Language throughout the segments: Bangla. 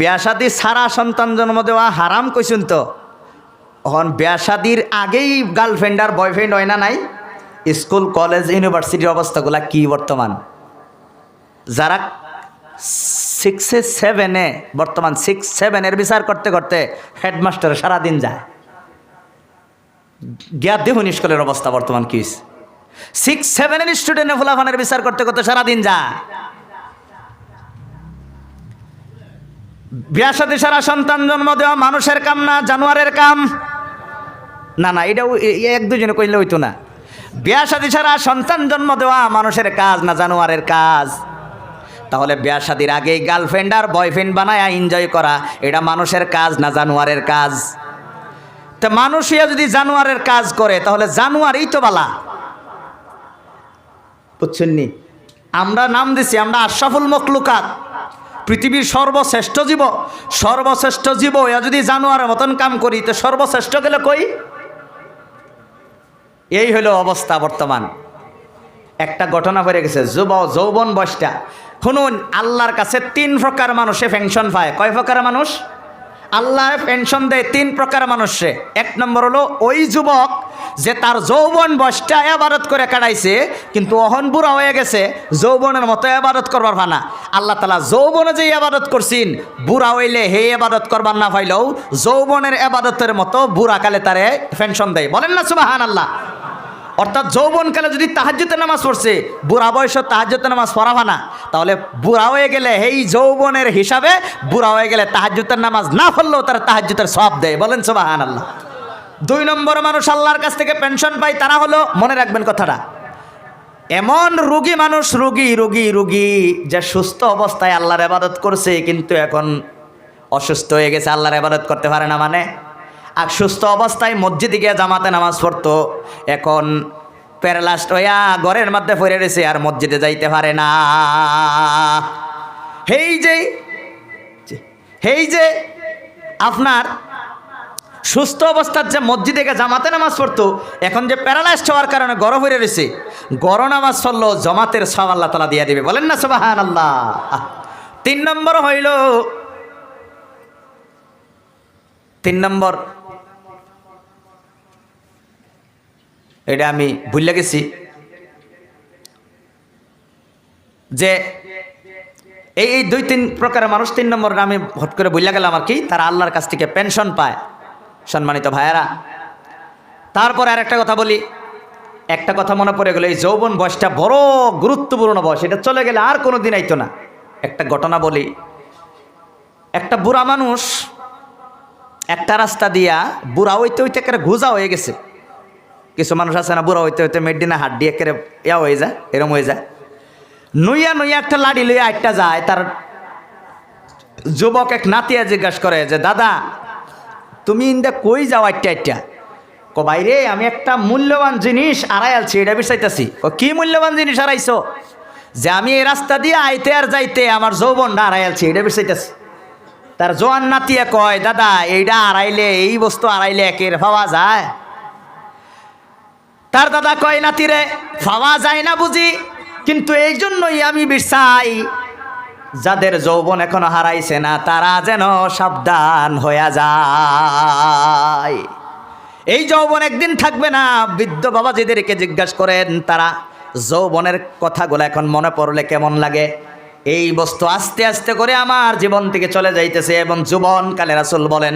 ব্যাসাদি সারা সন্তান জন্ম দেওয়া হারাম কইসুন তো? এখন ব্যাসাদির আগেই গার্লফ্রেন্ড আর বয়ফ্রেন্ড হয় না নাই? স্কুল কলেজ ইউনিভার্সিটির অবস্থাগুলা কি বর্তমান? যারা সিক্সে সেভেনে বর্তমান সিক্স সেভেনের বিচার করতে করতে হেডমাস্টার সারাদিন যায়। গিয়া দেহুন স্কুলের অবস্থা বর্তমান কি সিক্স সেভেনের স্টুডেন্টের ফলাফানের বিচার করতে করতে সারাদিন যায়। বিয়া সাথে সারা সন্তান জন্ম দেওয়া, মানুষের কাম না, জানোয়ারের কাম। না না, এটাও এক দুজনে কইলে হইতো না। বিয়া সাথে সারা সন্তান জন্ম দেওয়া, মানুষের কাজ না, জানোয়ারের কাজ। তাহলে বিয়া শাদির আগেই গার্লফ্রেন্ড আর বয়ফ্রেন্ড বানায় এনজয় করা, এটা মানুষের কাজ না, জানোয়ারের কাজ? তো মানুষইয়া যদি জানোয়ারের কাজ করে, তাহলে জানোয়ারই তো বালা। বুঝছেননি আমরা নাম দিছি, আমরা আশরাফুল মখলুকাত। পৃথিবীর সর্বশ্রেষ্ঠ জীব সর্বশ্রেষ্ঠ জীব এ যদি জানোয়ারের মতন কাম করি, তো সর্বশ্রেষ্ঠ গেলে কই? এই হলো অবস্থা বর্তমান। একটা ঘটনা পড়ে গেছে, যুব, যৌবন বয়সটা। শুনুন, আল্লাহর কাছে তিন প্রকার মানুষে পেনশন পায়। কয় প্রকার মানুষ? আল্লাহ পেনশন দেয় তিন প্রকার মানুষে। এক নম্বর হলো ওই যুবক যে তার যৌবন বয়সটা এবারত করে কাটাইছে, কিন্তু অহন বুড়া হয়ে গেছে, যৌবনের মতো এবারত করবার ভানা। আল্লাহ তালা যৌবনে যে এবাদত করছিন, বুড়া হইলে হে এবাদত করবার না পাইলেও যৌবনের এবাদতের মতো বুড়া কালে তারে পেনশন দেয়। বলেন না সুবাহান আল্লাহ অর্থাৎ যৌবনকালে যদি তাহাজ্যতে নামাজ পড়ছে, বুড়া বয়স তাহাজ্যতে নামাজ পড়াবা না। তাহলে বুড়া হয়ে গেলে এই যৌবনের হিসাবে বুড়া হয়ে গেলে তাহাজ্যতের নামাজ না পড়লেও তারা তাহাজ্যতের সব দেয়। বলেন সোবাহান আল্লাহ দুই নম্বর মানুষ আল্লাহর কাছ থেকে পেনশন পায়, তারা হলো, মনে রাখবেন কথাটা, এমন রুগী মানুষ, রুগী রুগী রুগী, যে সুস্থ অবস্থায় আল্লাহর এবাদত করছে, কিন্তু এখন অসুস্থ হয়ে গেছে, আল্লাহর এবাদত করতে পারে না মানে? আর সুস্থ অবস্থায় মসজিদে গিয়ে জামাতে নামাজ পড়তো। এখন প্যারালাস্ট হইয়া ঘরের মধ্যে পড়ে রয়েছে আর মসজিদে যাইতে পারে না। হেই যে হেই যে, আপনার সুস্থ অবস্থার যে মসজিদে গিয়ে জামাতে নামাজ পড়তো, এখন যে প্যারালাইজড হওয়ার কারণে গরম হয়ে রয়েছে গরম নামাজ পড়ল জমাতের সব আল্লাহ তালা দিয়ে দিবে। বলেন না সবাহান আল্লাহ তিন নম্বর হইল, তিন নম্বর এটা আমি ভুলে গেছি যে এই এই দুই, তিন প্রকারের মানুষ, তিন নম্বর আমি হট করে বুঝলা গেলাম আর কি, তারা আল্লাহর কাছ থেকে পেনশন পায়, সম্মানিত ভাইয়েরা। তারপরে আর একটা কথা বলি, একটা কথা মনে পড়ে গেলো, এই যৌবন বয়সটা বড় গুরুত্বপূর্ণ বয়স, এটা চলে গেলে আর কোনো দিন আইতো না। একটা ঘটনা বলি, একটা বুড়া মানুষ একটা রাস্তা দিয়া বুড়া হইতে হইতে একেবারে ঘুজা হয়ে গেছে। কিছু মানুষ আছে না, বুড়া হইতে হইতে মেডিনা হাত দিয়ে একেবারে ইয়া হয়ে যায়, এরম হয়ে যায়। নইয়া নইয়া একটা লাড়ি লইয়া একটা যায়, তার যুবক এক নাতিয়া জিজ্ঞাসা করে যে, দাদা, তুমি ইন্দা কই যাও একটা একটা ক, বাইরে, আমি একটা মূল্যবান জিনিস আড়াই আলছি, এটা বিচাইতেছি ও কি মূল্যবান জিনিস আড়াইছো? যে আমি এই রাস্তা দিয়ে আইতে আর যাইতে আমার যৌবনটা আড়াই আলছি, এটা বিচাইতেছি তার জোয়ান নাতিয়া কয়, দাদা এইটা আড়াইলে, এই বস্তু আড়াইলে একের পাওয়া যায়? তার দাদা কয় নাতিরে পাওয়া যায় না বুঝি। কিন্তু এই জন্যই আমি বিশ্বাই যাদের যৌবন এখনও হারাইছে না, তারা যেন সাবধান হয়ে যায়। এই যৌবন একদিন থাকবে না, বৃদ্ধ বাবা বাবাজিদেরকে জিজ্ঞাসা করেন তারা, যৌবনের কথাগুলো এখন মনে পড়লে কেমন লাগে? এই বস্তু আস্তে আস্তে করে আমার জীবন থেকে চলে যাইতেছে এবং যৌবনকালে রাসুল বলেন,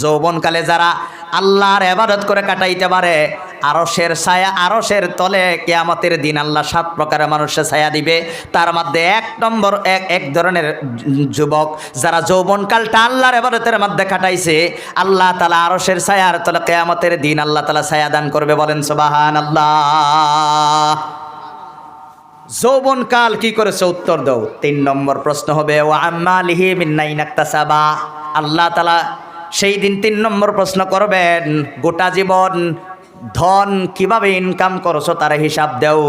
যৌবনকালে যারা আল্লাহর এবাদত করে কাটাইতে পারে আরসের ছায়া আরসের তলে কেয়ামতের দিন আল্লাহ সাত প্রকারের মানুষের ছায়া দিবে। তার মধ্যে এক নম্বর, এক এক ধরনের যুবক যারা যৌবনকালটা আল্লাহর এবাদতের মধ্যে কাটাইছে, আল্লাহ তালা আরসের ছায়ার তলে কেয়ামতের দিন আল্লাহ তালা ছায়া দান করবে বলেন সুবাহান আল্লাহ যৌবনকাল কি করেছে? উত্তর দাও। তিন নম্বর প্রশ্ন হবে ও মিন্নাইনাক্তাসাবা। আল্লাহ তালা সেই দিন তিন নম্বর প্রশ্ন করবেন, গোটা জীবন ধন কীভাবে ইনকাম করছ তার হিসাব দেও।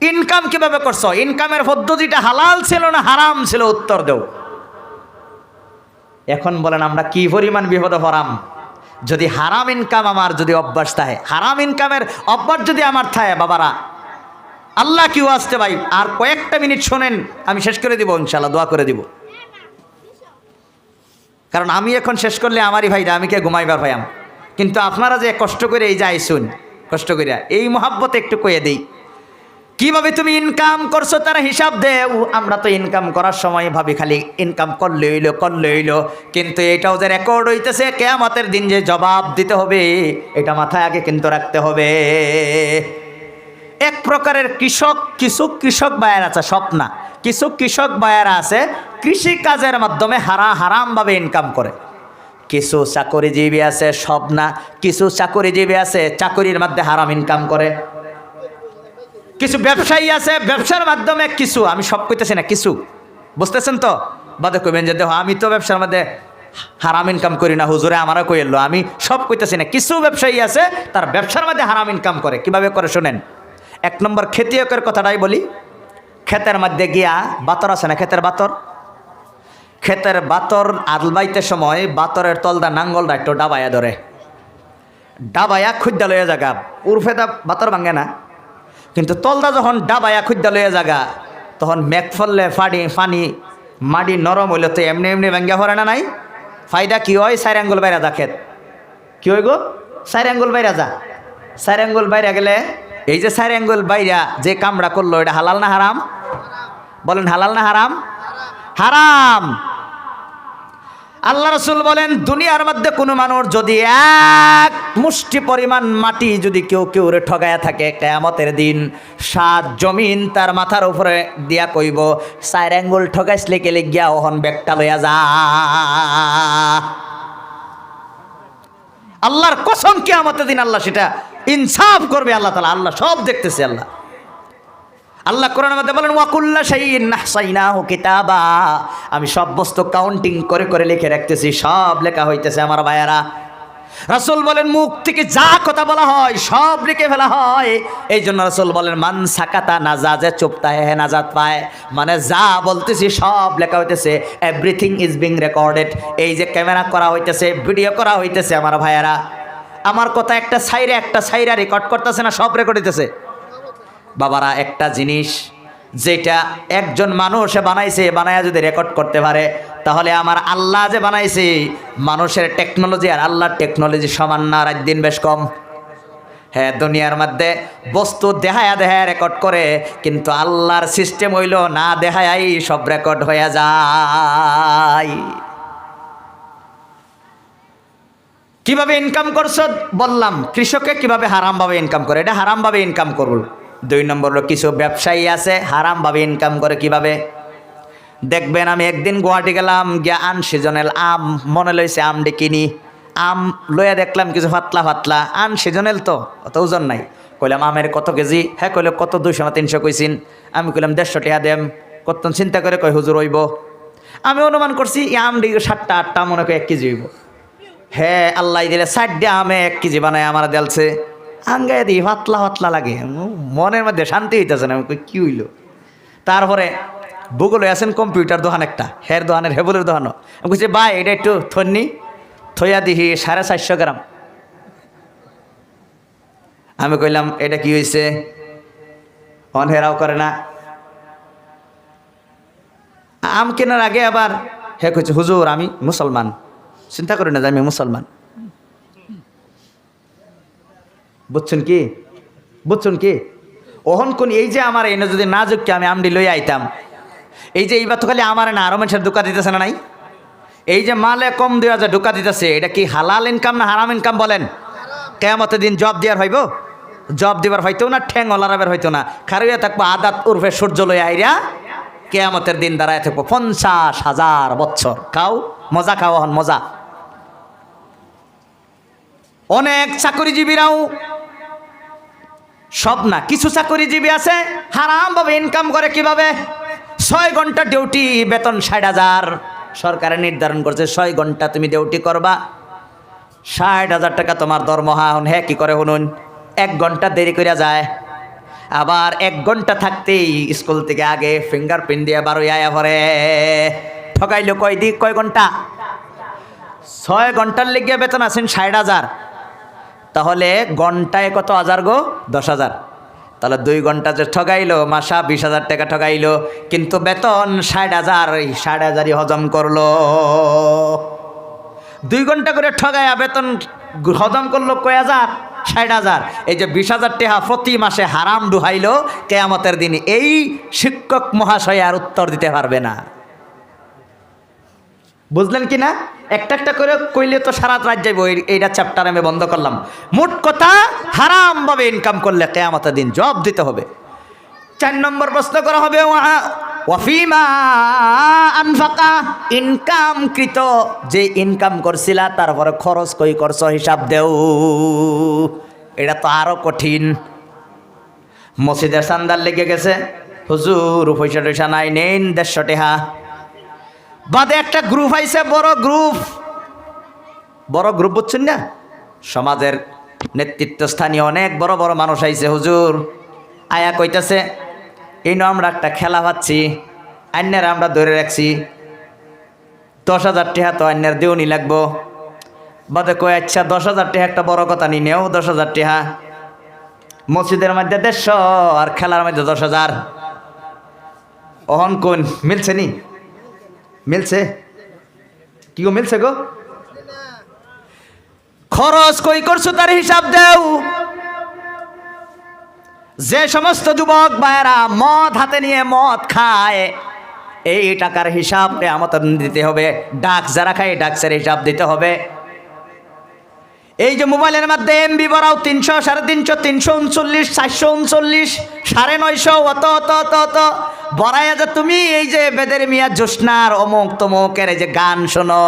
ইনকাম কীভাবে করছ? ইনকামের পদ্ধতিটা হালাল ছিল না হারাম ছিল? উত্তর দেও। এখন বলেন, আমরা কি পরিমাণ বিপদে পড়াম? যদি হারাম ইনকাম আমার যদি অভ্যাস থাকে, হারাম ইনকামের অভ্যাস যদি আমার থাকে, বাবারা, আল্লাহ কিউ আসতে ভাই, আর কয়েকটা মিনিট শোনেন, আমি শেষ করে দিব ইনশাল্লাহ দোয়া করে দিব। কারণ আমি এখন শেষ করলে আমারই ভাইরা, আমি কে ঘুমাইবার ভাইয়াম কিন্তু আপনারা যে কষ্ট করে এই যাই শুন কষ্ট করিয়া এই মহাব্বত একটু কয়ে দেই। কীভাবে তুমি ইনকাম করছ তারা হিসাব দেও। আমরা তো ইনকাম করার সময় ভাবি খালি ইনকাম করলে হইল করলে হইল। কিন্তু এটাও যে রেকর্ড হইতেছে, কেয়ামতের দিন যে জবাব দিতে হবে, এটা মাথায় আগে কিন্তু রাখতে হবে। এক প্রকারের কৃষক, কিছু কৃষক বায়ার আছে সব না কিছু কৃষক বায়ারা আছে কৃষি কাজের মাধ্যমে হারা হারামভাবে ইনকাম করে। কিছু চাকরিজীবী আছে সব না কিছু চাকরিজীবী আছে, চাকরির মধ্যে হারাম ইনকাম করে। কিছু ব্যবসায়ী আছে, ব্যবসার মাধ্যমে কিছু, আমি সব কইতেছি না, কিছু। বুঝতেছেন তো? বাদে কইবেন যে, দেখো, আমি তো ব্যবসার মধ্যে হারাম ইনকাম করি না, হুজুরে আমারও কইলো আমি সব কইতেছি না। কিছু ব্যবসায়ী আছে, তার ব্যবসার মধ্যে হারাম ইনকাম করে, কীভাবে করে শোনেন? এক নম্বর খেতিয়কের কথাটাই বলি। ক্ষেতের মধ্যে গিয়া বাতর আছে না ক্ষেতের বাতর? ক্ষেতের বাতর আলবাইতে সময় বাতরের তলদা নাঙ্গলটা একটু ডাবাইয়া ধরে। ডাবাইয়া খুদ্দা লইয়া জাগা, উর্ফে দা বাতর ভাঙে না। কিন্তু তলদা যখন ডাবাইয়া খুদ্দা লইয়া জাগা, তখন মেঘ ফললে ফাড়ি, ফানি মাটি নরম হইলে তো এমনি এমনি ভাঙ্গা পড়ে না নাই? ফায়দা কি হয়? চার আঙ্গুল বাইরা যা খেত কি হই গো? চার আঙ্গুল বাইরা যা। চার আঙ্গুল বাইরা গেলে এই যে চার আঙ্গুল বাইরা যে কামড়া করল, এটা হালাল না হারাম? বলেন হালাল না হারাম? হারাম। আল্লাহ রসুল বলেন, দুনিয়ার মধ্যে কোনো মানুষ যদি এক মুষ্টি পরিমাণ মাটি যদি কেউ কেউ ঠগায়া থাকে, কেয়ামতের দিন সাত জমিন তার মাথার উপরে দিয়া কইব, চার আঙ্গুল ঠগাইসলে গেলে গিয়া ওহন ব্যাগটা লইয়া যা। আল্লাহর কসম কেয়ামতের দিন আল্লাহ সেটা ইনসাফ করবে, আল্লাহ তালা আল্লাহ সব দেখতেছে, আল্লাহ। আল্লাহ কোরআনের মধ্যে বলেন, ওয়াকুল্লা শাইইন নাহসাইনাহু কিতাবা। আমি সব বস্তু কাউন্টিং করে করে লিখে রাখতেছি, সব লেখা হইতেছে আমার ভাইয়ারা। রাসূল বলেন, মুখ থেকে যা কথা বলা হয়, সব লিখে ফেলা হয়। এই জন্য রাসূল বলেন, মান সাকাতা না যা নাজাজে চুপতা হে নাজাত পায়। মানে যা বলতেছি, সব লেখা হইতেছে। এভরিথিং ইজ বিং রেকর্ডেড এই যে ক্যামেরা করা হইতেছে, ভিডিও করা হইতেছে আমার ভাইয়ারা। আমার কথা একটা সাইরে, একটা সাইরা রেকর্ড করতেছে না, সব রেকর্ড হইতেছে। বাবারা, একটা জিনিস যেটা একজন মানুষে বানাইছে বানায়া যদি রেকর্ড করতে পারে, তাহলে আমার আল্লাহ যে বানাইছে, মানুষের টেকনোলজি আর আল্লাহর টেকনোলজি সমান না রাত দিন বেশ কম। হ্যাঁ দুনিয়ার মধ্যে বস্তু দেহায়া দেহায়া রেকর্ড করে, কিন্তু আল্লাহর সিস্টেম হইল না দেহায়াই সব রেকর্ড হয়ে যায়। কীভাবে ইনকাম করছ? বললাম কৃষকে কীভাবে হারামভাবে ইনকাম করে? এটা হারামভাবে ইনকাম করব। দুই নম্বর হলো কিছু ব্যবসায়ী আছে, হারামভাবে ইনকাম করে কীভাবে? দেখবেন আমি একদিন গুয়াহাটি গেলাম, গিয়া আন সিজনাল আম, মনে লইছে আমটি কিনি আম লইয়া দেখলাম কিছু পাতলা ফাতলা আন সিজনাল তো, অত ওজন নাই। কইলাম, আমের কত কেজি? হ্যাঁ কইলে, কত দুইশো না তিনশো কইছিন। আমি কইলাম, দেড়শো টাকা দেম কত চিন্তা করে কই হুজুর হইব? আমি অনুমান করছি, এই আমটি সাতটা আটটা মনে করি এক কেজি হইব। হ্যাঁ আল্লাহ দিলে ষাট দিয়ে আমে এক কেজি বানায় আমার দেলছে। আঙ্গায় দিই, পাতলা পাতলা লাগে। মনের মধ্যে শান্তি হইতেছে না, আমি কি হইল? তারপরে ভূগোলে আছেন কম্পিউটার দোকান একটা, হের দোকানের হেবলের দোকানও। আমি বলছি ভাই, এটা একটু থন্নি, থইয়া দিহি সাড়ে চারশো গ্রাম। আমি কইলাম, এটা কি হয়েছে অন হেরাও করে না। আম কেনার আগে আবার, হে কইছে, হুজুর, আমি মুসলমান। চিন্তা করি না যে আমি মুসলমান। বুঝছেন কি? বুঝছেন কি? ওহন কোন এই যে আমার এনে যদি না যোগকে আমি আমডি লই আইতাম, এই যে এইবার তো খালি আমার না, আরও মানুষের ঢুকা দিতেছে না নাই? এই যে মালে কম দেওয়া যায় ঢুকা দিতেছে, এটা কি হালাল ইনকাম না হারাম ইনকাম বলেন? কেমতের দিন জব দেওয়ার হইব? জব দিবার হইতো না, ঠ্যাং অলারাবের হইতো না। খারুয়া থাকব আদাত উর্ফে সূর্য লই আইরা কেয়ামতের দিন দাঁড়ায় থাকব পঞ্চাশ হাজার বছর। খাও, মজা খাও হন মজা। অনেক চাকরিজীবীরাও সব না, কিছু চাকরিজীবী আছে, হারামভাবে ইনকাম করে কীভাবে? ছয় ঘণ্টা ডিউটি বেতন ষাট হাজার। সরকারে নির্ধারণ করছে, ছয় ঘণ্টা তুমি ডিউটি করবা। ষাট হাজার টাকা তোমার দরমহা হন হ্যাঁ কি করে শুনুন এক ঘণ্টা দেরি করে যায়। আবার এক ঘণ্টা থাকতেই স্কুল থেকে আগে ফিঙ্গারপ্রিন্ট দিয়ে বারোই আয়া পরে। ঠকাইলো কয় দিক কয় ঘণ্টা? ছয় ঘণ্টার লেগে বেতন আছেন ষাট হাজার। তাহলে ঘন্টায় কত হাজার গো? দশ হাজার। তাহলে দুই ঘণ্টা যে ঠগাইলো, মাসা বিশ হাজার টাকা ঠগাইলো, কিন্তু বেতন ষাট হাজার, এই ষাট হাজারই হজম করল। দুই ঘণ্টা করে ঠগায়া, বেতন হজম করল কয় হাজার? ষাট হাজার। এই যে বিশ হাজার টাকা প্রতি মাসে হারাম ডুহাইলো, কেয়ামতের দিন এই শিক্ষক মহাশয় আর উত্তর দিতে পারবে না। বুঝলেন কি না একটা একটা করে কইলে তো সারা রাত যাইব, এই- এইটা চ্যাপ্টার আমি বন্ধ করলাম। মোট কথা, হারামভাবে ইনকাম করলে কেয়ামতের দিন জব দিতে হবে। চার নম্বর প্রশ্ন করা হবে, ওয়া- ওয়াফিমা আনফাকা ইনকাম কৃত যে ইনকাম করছিলা তারপরে খরচ কই করছ, হিসাব দেও। এটা তো আরও কঠিন। মসজিদের সান্দার লেগে গেছে। হুজুর পয়সা টয়সা নাই, নেন দেড়শো টেহা। বাদে একটা গ্রুপ আইছে, বড় গ্রুপ বড় গ্রুপ বুঝছেন না? সমাজের নেতৃত্ব নেতৃত্বস্থানীয় অনেক বড় বড় মানুষ আইছে, হুজুর। আয়া কইতাছে, এই আমরা একটা খেলা পাচ্ছি অন্যের আমরা ধরে রাখছি। দশ হাজার টাকা তো অন্যের দেওনি লাগবো। বাদে কই আচ্ছা দশ হাজার টাকা একটা বড় কথা নি, নেও দশ হাজার টাকা। মসজিদের মধ্যে দেড়শো আর খেলার মধ্যে দশ হাজার। অহন কোন, মিলছে নি? মিলছে? কি গো, মিলছে গো? খরচ কই করছ তার হিসাব দেও। যে সমস্ত যুবক ভাইয়েরা মদ হাতে নিয়ে মদ খায়, এই টাকার হিসাব আমাদের দিতে হবে। ডাক যারা খায় ডাকসের হিসাব দিতে হবে। এই যে মোবাইলের মধ্যে এমবি বড়াও তিনশো, সাড়ে তিনশো তিনশো উনচল্লিশ, চারশো উনচল্লিশ, সাড়ে নয়শো, অত অত অত অত। বড়াইয়া যে তুমি, এই যে বেদের মিয়া জোসনার অমুক তমুকের এই যে গান শোনো।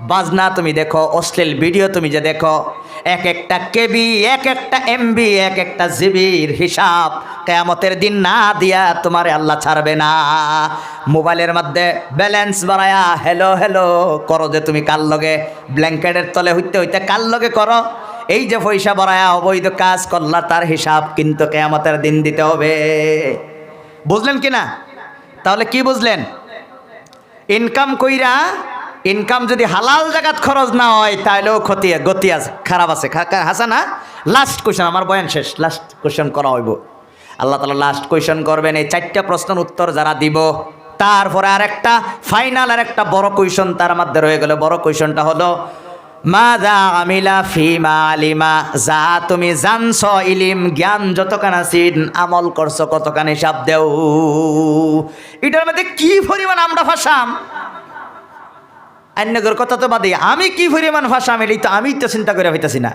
বাজনা তুমি দেখো, অশ্লীল ভিডিও তুমি যে দেখো, এক একটা কেবি, এক একটা এমবি, এক একটা জিবির হিসাব কেয়ামতের দিন না দিয়া তোমার আল্লাহ ছাড়বে না। মোবাইলের মধ্যে ব্যালেন্স বাড়ায়া হ্যালো হ্যালো করো যে তুমি কাল লগে, ব্ল্যাঙ্কেটের তলে হইতে হইতে কাল লগে করো। এই যে পয়সা বাড়ায়া অবৈধ কাজ করলা, তার হিসাব কিন্তু কেয়ামতের দিন দিতে হবে। বুঝলেন কি না? তাহলে কি বুঝলেন? ইনকাম কইরা ইনকাম যদি হালাল জায়গাত খরচ না হয় তাহলেও ক্ষতি, গতি আছে, খারাপ আছে। হাসা না লাস্ট কোয়েশন আমার বয়ান শেষ লাস্ট কোয়েশন করা হইব। আল্লাহ তালা লাস্ট কোয়েশন করবেন, এই চারটা প্রশ্নের উত্তর যারা দিব, তারপরে আর একটা ফাইনাল আর একটা বড় কোয়েশন তার মধ্যে রয়ে গেল। বড় কোয়েশনটা হলো মা যা আমিলা ফি মা আলিমা যা তুমি জানছ, ইলিম, জ্ঞান যতখান আছিন আমল করছ, কতখান হিসাব দেও। এটার মধ্যে কি পরিমাণ আমরা ফাঁসাম? অন্যগর কথা তো বাদে আমি কি পরিমাণ ভাষা আমি তো আমি তো চিন্তা করে হইতেছি না।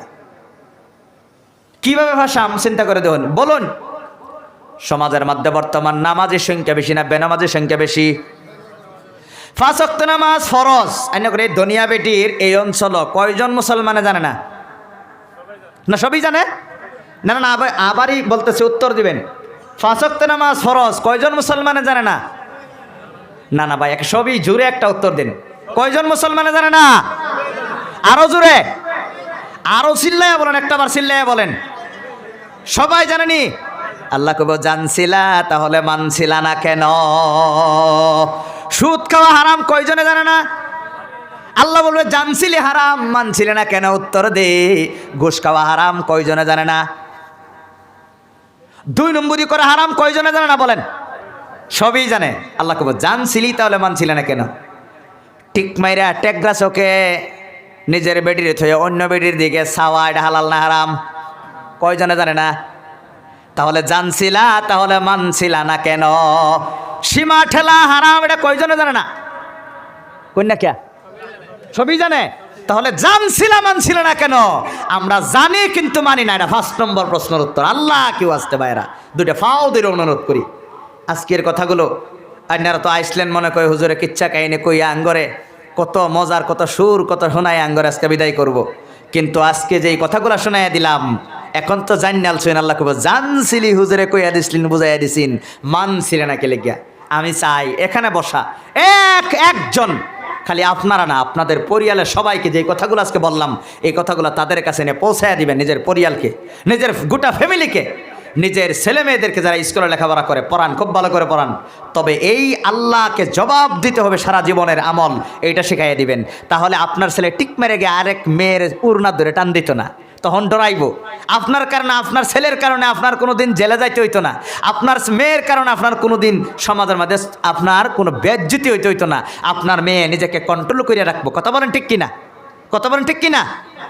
কীভাবে ভাষাম চিন্তা করে দেখুন বলুন। সমাজের মধ্যে বর্তমান নামাজের সংখ্যা বেশি না বেনামাজের সংখ্যা বেশি? ফাঁসক্ত নামাজ ফরজ। অন্য করে দুনিয়া বেটির এই অঞ্চল কয়জন মুসলমানে জানে না? না, সবই জানে? না না না, আবার আবারই বলতেছে উত্তর দিবেন। ফাঁসক্ত নামাজ ফরজ। কয়জন মুসলমানে জানে না? না না, ভাই, এক সবই জুড়ে একটা উত্তর দিন। কয়জন মুসলমানে জানে না? আরও জোরে। আরও চিল্লাইয়া বলেন, একটা বার চিল্লাইয়া বলেন। সবাই জানেনি আল্লাহ কব জানছিলা, তাহলে মানছিলা না কেন? সুদ খাওয়া হারাম, কয়জনে জানে না? আল্লাহ বলবে, জানছিলি হারাম, মানছিলে না কেন? উত্তর দে। ঘুষ খাওয়া হারাম, কয়জনে জানে না? দুই নম্বরই করে হারাম, কয়জনে জানে না বলেন? সবই জানে। আল্লাহ কব জানছিলি, তাহলে মানছিলে না কেন? ঠিক মাইরা টেকগ্রাস ওকে নিজের বেডির থয়ে অন্য বেডির দিকে সাওয়া এটা হালাল না হারাম? কয়জনে জানে না? তাহলে জানছিলা, তাহলে মানছিলা না কেন? সীমা ঠেলা হারাম, এটা কয়জনে জানে না? কন্যা কে? সবই জানে। তাহলে জানছিলা, মানছিল না কেন? আমরা জানি কিন্তু মানি না, এটা ফার্স্ট নম্বর প্রশ্নের উত্তর। আল্লাহ কেউ আসতে বাইরা দুটা ফাও অনুরোধ করি। আজকের কথাগুলো আপনারা তো আইসলেন মনে করে, হুজুরে, কিচ্ছা কাহিনী কই আঙ্গরে? কত মজার, কত সুর, কত শোনায় আঙ্গরে আজকে বিদায় করব। কিন্তু আজকে যেই কথাগুলো শোনাইয়া দিলাম, এখন তো জানাল সুইন আল্লাহ কব জানছিলি হুজুরে কইয়া দিছিলেন বুঝাইয়া দিছিন, মানছিলে না কেলে গিয়া আমি চাই, এখানে বসা, এক, একজন, খালি আপনারা না, আপনাদের পরিয়ালের সবাইকে যে কথাগুলো আজকে বললাম, এই কথাগুলো তাদের কাছে নিয়ে পৌঁছায় দিবেন, নিজের পরিয়ালকে, নিজের গোটা ফ্যামিলিকে নিজের ছেলে মেয়েদেরকে যারা স্কুলে লেখাপড়া করে পড়ান, খুব ভালো করে পড়ান, তবে এই আল্লাহকে জবাব দিতে হবে সারা জীবনের আমল, এইটা শিখাইয়ে দিবেন। তাহলে আপনার ছেলে টিক মেরে গিয়ে আরেক মেয়ের উড়না ধরে টান দিত না। তখন ডরাইব। আপনার কারণে, আপনার ছেলের কারণে আপনার কোনো দিন জেলে যাইতে হইতো না। আপনার মেয়ের কারণে আপনার কোনো দিন সমাজের মধ্যে আপনার কোনো বেজ্জুতি হইতে হইতো না। আপনার মেয়ে নিজেকে কন্ট্রোল করে রাখব। কথা বলেন ঠিক কিনা? কথা বলেন ঠিক কিনা?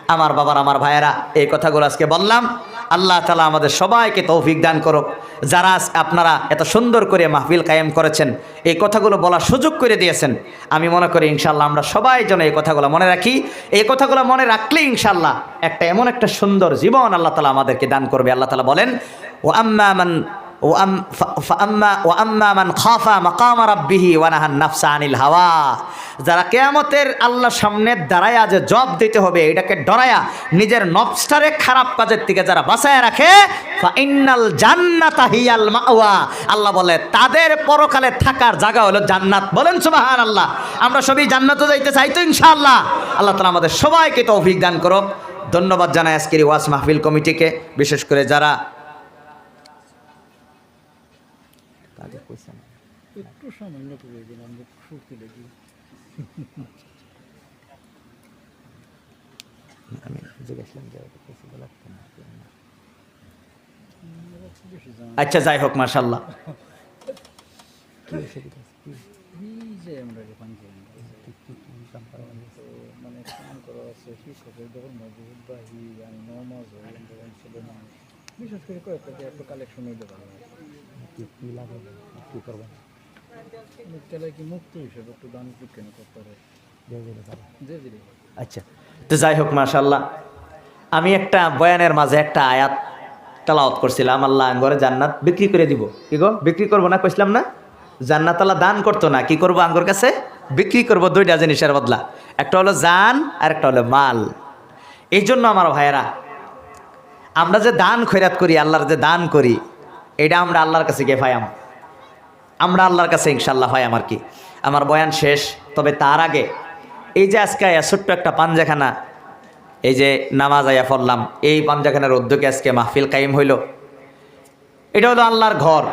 আমার বাবার, আমার ভাইয়েরা, এই কথাগুলো আজকে বললাম। আল্লাহ তালা আমাদের সবাইকে তৌফিক দান করুক। যারা আপনারা এত সুন্দর করে মাহফিল কায়েম করেছেন, এই কথাগুলো বলার সুযোগ করে দিয়েছেন, আমি মনে করি ইনশাল্লাহ আমরা সবাই যেন এই কথাগুলো মনে রাখি। এই কথাগুলো মনে রাখলে ইনশাল্লাহ একটা এমন একটা সুন্দর জীবন আল্লাহ তালা আমাদেরকে দান করবে। আল্লাহ তালা বলেন ও আম্মা হাওয়া। যারা কেয়ামতের আল্লাহর সামনে দাঁড়ায়া যে জব দিতে হবে, এটাকে ডরায়া নিজের নবস্টারে খারাপ কাজের থেকে যারা বাঁচায় রাখে ইন্নাল জান্নাতা হিয়াল আল্লাহ বলে, তাদের পরকালে থাকার জায়গা হলো জান্নাত। বলেন সুবাহান আল্লাহ আমরা সবই জান্নাতে যাইতে চাই তো ইনশাআল্লাহ। আল্লাহ তালা আমাদের সবাইকে তৌফিক দান করো ধন্যবাদ জানাই আজকের ওয়াজ মাহফিল কমিটিকে, বিশেষ করে যারা একটু সামান্য করে দিলাম সুর তুলে দিই আমি জিজ্ঞাসলাম যে বেশি জানা আচ্ছা যাই হোক মাশাল্লাহ এই যে আমরা যে পাঞ্জাবি তো মানে কাম করা আছে কৃষকের ধর্ম বহুত বাহি আমি নমাজ হই যাই হোক মানুষ বিশেষ করে কয়েকটা যে একটু কালেকশন হইতে পারে কি লাগে কি করবেন তাহলে কি মুক্ত হিসেবে একটু দান বিজ্ঞান করতে হবে আচ্ছা তো যাই হোক মাশাল্লাহ আমি একটা বয়ানের মাঝে একটা আয়াত তালাওয়াত করছিলাম, আল্লাহ আঙ্গরে জান্নাত বিক্রি করে দিব। কি গো? বিক্রি করব না? কইছিলাম না? জান্নাত আল্লাহ দান করতো না, কি করব আঙ্গর কাছে? বিক্রি করব দুইটা জিনিসের বদলা, একটা হলো জান আর একটা হলো মাল। এই জন্য আমার ভাইয়েরা, আমরা যে দান খৈরাত করি, আল্লাহর যে দান করি, এটা আমরা আল্লাহর কাছে গিয়ে পাইয়াম আমরা আল্লাহর কাছে ইনশাল্লাহ হয় আমার কি। আমার বয়ান শেষ, তবে তার আগে এই যে আজকে ছোট্ট একটা পাঞ্জাখানা এই যে নামাজ আয়া পড়লাম, এই পাঞ্জাখানার উদ্যোগে আজকে মাহফিল কায়েম হইল। এটা হলো আল্লাহর ঘর।